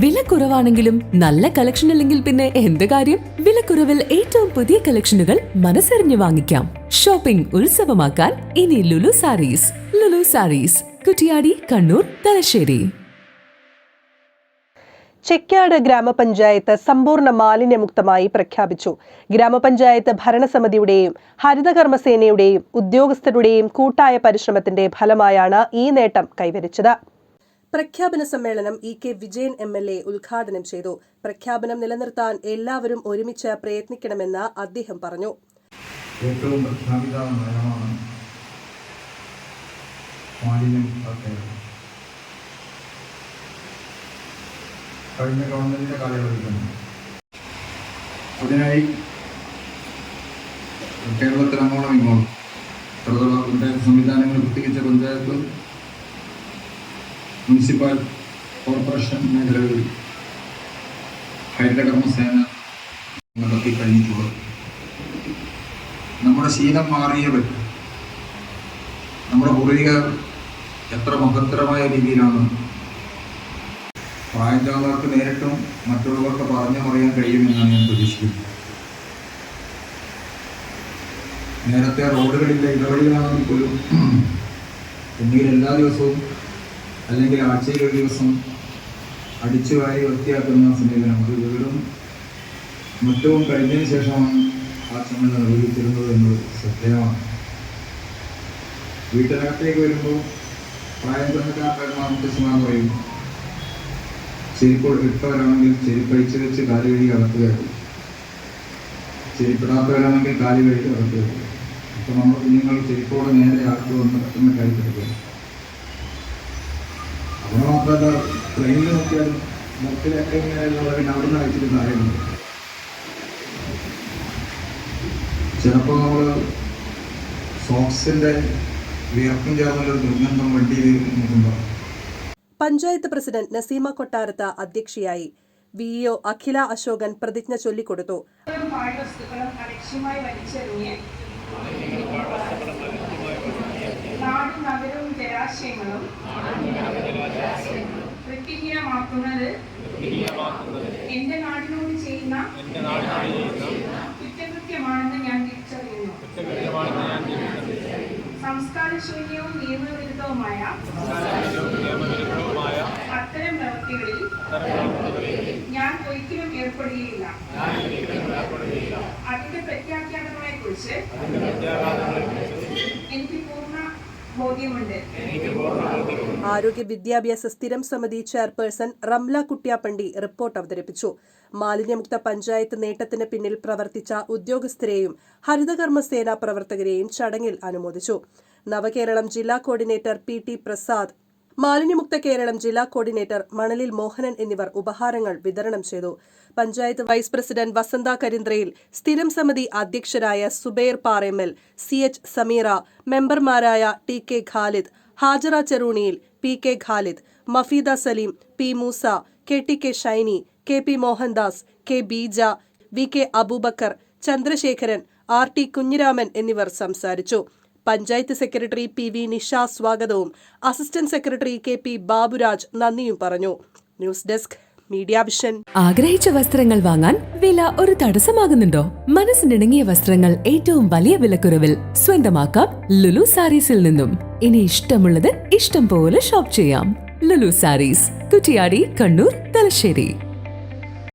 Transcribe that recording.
വില കുറവാണെങ്കിലും നല്ല കളക്ഷൻ അല്ലെങ്കിൽ പിന്നെ എന്ത് കാര്യം? വിലക്കുറവിൽ ഏറ്റവും പുതിയ കളക്ഷനുകൾ മനസ്സറിഞ്ഞു വാങ്ങിക്കാം. ഷോപ്പിംഗ് ഉത്സവമാക്കാൻ ഇനി ലുലു സാരീസ്. ലുലു സാരീസ് കുറ്റിയാടി കണ്ണൂർ തലശ്ശേരി. ചെക്കാട് ഗ്രാമപഞ്ചായത്ത് സമ്പൂർണ മാലിന്യമുക്തമായി പ്രഖ്യാപിച്ചു. ഗ്രാമപഞ്ചായത്ത് ഭരണസമിതിയുടെയും ഹരിതകർമ്മസേനയുടെയും ഉദ്യോഗസ്ഥരുടെയും കൂട്ടായ പരിശ്രമത്തിന്റെ ഫലമായാണ് ഈ നേട്ടം കൈവരിച്ചത്. പ്രഖ്യാപന സമ്മേളനം E K Vijayan M L A ഉദ്ഘാടനം ചെയ്തു പ്രഖ്യാപനം നിലനിർത്താൻ എല്ലാവരും ഒരുമിച്ച് പ്രയത്നിക്കണമെന്ന് അദ്ദേഹം പറഞ്ഞു ഏറ്റവും പ്രഖ്യാപിത നയമാണ് മാലിന്യം. കഴിഞ്ഞ ഗവൺമെന്റിന്റെ കാലയളവിൽ അതിനായി കേരളത്തിലങ്ങോളം ഇങ്ങോളം ഇത്തരത്തിലുള്ള പഞ്ചായത്ത് സംവിധാനങ്ങൾ പ്രത്യേകിച്ച് പഞ്ചായത്ത് മുനിസിപ്പൽ കോർപ്പറേഷൻ മേഖലകളിൽ ഹരിതകർമ്മസേന നടത്തി കഴിഞ്ഞിട്ടുള്ളത് നമ്മുടെ ശീലം മാറിയവർ നമ്മുടെ പൂർവികർ എത്ര മഹത്തരമായ രീതിയിലാണ് പ്രായം ചെന്നവർക്ക് നേരിട്ടും മറ്റുള്ളവർക്ക് പറഞ്ഞു പറയാൻ കഴിയുമെന്നാണ് ഞാൻ പ്രതീക്ഷിക്കുന്നത് നേരത്തെ റോഡുകളിലെ ഇടവഴികളാണെങ്കിൽ പോലും എന്തെങ്കിലും എല്ലാ ദിവസവും അല്ലെങ്കിൽ ആഴ്ചയിൽ ഒരു ദിവസം അടിച്ചു വാരി വൃത്തിയാക്കുന്ന സമീപനം അത് വീടും മുറ്റവും കഴിഞ്ഞതിന് ശേഷമാണ് ആ ചുമതല നിർവഹിച്ചിരുന്നത് എന്നത് ശ്രദ്ധേയമാണ്. വീട്ടിനകത്തേക്ക് വരുമ്പോൾ പ്രായം ചെറുക്കാർ മുത്തശ്ശിമാർ പറയും ചെരുപ്പ് ഇട്ടവരാണെങ്കിൽ ചെരുപ്പഴിച്ച് വെച്ച് കാൽ കഴുകി അകത്തുകയാണ് ചെരുപ്പിടാത്തവരാണെങ്കിൽ കാൽ കഴുകി അകത്തുകയാണ് അപ്പോൾ നമ്മൾ കുഞ്ഞുങ്ങൾ ചെരുപ്പോടെ നേരെ അകത്ത് വന്ന് പെട്ടെന്ന് കൈപ്പെടുക്കുക അവിടെ മാത്രമല്ല ട്രെയിനിൽ നോക്കിയാലും മൊത്തത്തിലൊക്കെ ഇങ്ങനെയുള്ള പിന്നെ അവിടെ നിന്ന് അയച്ചിട്ട് കാര്യമുണ്ട് ചിലപ്പോൾ നമ്മൾ സോക്സിന്റെ വിയർപ്പും ചേർന്നൊരു ദുർഗന്ധം വണ്ടിയിൽ നിൽക്കുമ്പോൾ പഞ്ചായത്ത് പ്രസിഡന്റ് നസീമ കൊട്ടാരത്ത അധ്യക്ഷയായി വിഇഒ അഖില അശോകൻ പ്രതിജ്ഞ ചൊല്ലിക്കൊടുത്തു. പാഴ്വസ്തുക്കളും അലക്ഷ്യമായി വലിച്ചെറിഞ്ഞ് ജലാശയങ്ങളും വൃത്തിഹീനമാക്കുന്നത് എന്റെ നാടിനോട് ചെയ്യുന്ന കുറ്റകൃത്യമാണെന്ന് ഞാൻ തിരിച്ചറിയുന്നു. സംസ്കാര ശൂന്യവും നിയമവിരുദ്ധവുമായ അത്തരം പ്രവൃത്തികളിൽ ഞാൻ ഒരിക്കലും ഏർപ്പെടുകയില്ല. അതിന്റെ പ്രത്യാഖ്യാതങ്ങളെ കുറിച്ച് ആരോഗ്യ വിദ്യാഭ്യാസ സ്ഥിരം സമിതി ചെയർപേഴ്സൺ റംല കുട്ടിയാപ്പണ്ടി റിപ്പോർട്ട് അവതരിപ്പിച്ചു. മാലിന്യമുക്ത പഞ്ചായത്ത് നേട്ടത്തിന് പിന്നിൽ പ്രവർത്തിച്ച ഉദ്യോഗസ്ഥരെയും ഹരിതകർമ്മസേന പ്രവർത്തകരെയും ചടങ്ങിൽ അനുമോദിച്ചു. നവകേരളം ജില്ലാ കോർഡിനേറ്റർ പി ടി പ്രസാദ് മാലിന്യമുക്ത കേരളം ജില്ലാ കോർഡിനേറ്റർ മണലിൽ മോഹനൻ എന്നിവർ ഉപഹാരങ്ങൾ വിതരണം ചെയ്തു. പഞ്ചായത്ത് വൈസ് പ്രസിഡന്റ് വസന്ത കരിന്ദ്രയിൽ സ്ഥിരം സമിതി അധ്യക്ഷരായ സുബൈർ പാറേമ്മൽ സി എച്ച് സമീറ മെമ്പർമാരായ T K Khalid Hajara Cheroonniyil P K Khalid Mafeeda Saleem P Moosa K T K Shyni K P Mohandas K Beeja V K Aboobacker Chandrasekharan R T Kunhiraman എന്നിവർ സംസാരിച്ചു. Panchayat secretary P V Nisha സ്വാഗതവും. Assistant secretary K P Baburaj നന്ദിയും പറഞ്ഞു. News desk media vision. ആഗ്രഹിച്ച വസ്ത്രങ്ങൾ വാങ്ങാൻ വില ഒരു തടസ്സമാകുന്നുണ്ടോ? മനസ്സിനിണങ്ങിയ വസ്ത്രങ്ങൾ ഏറ്റവും വലിയ വിലക്കുറവിൽ സ്വന്തമാക്കാം ലുലു സാരീസിൽ നിന്നും. ഇനി ഇഷ്ടമുള്ളത് ഇഷ്ടം പോലെ ഷോപ്പ് ചെയ്യാം. ലുലു സാരീസ് കുറ്റിയാടി കണ്ണൂർ തലശ്ശേരി.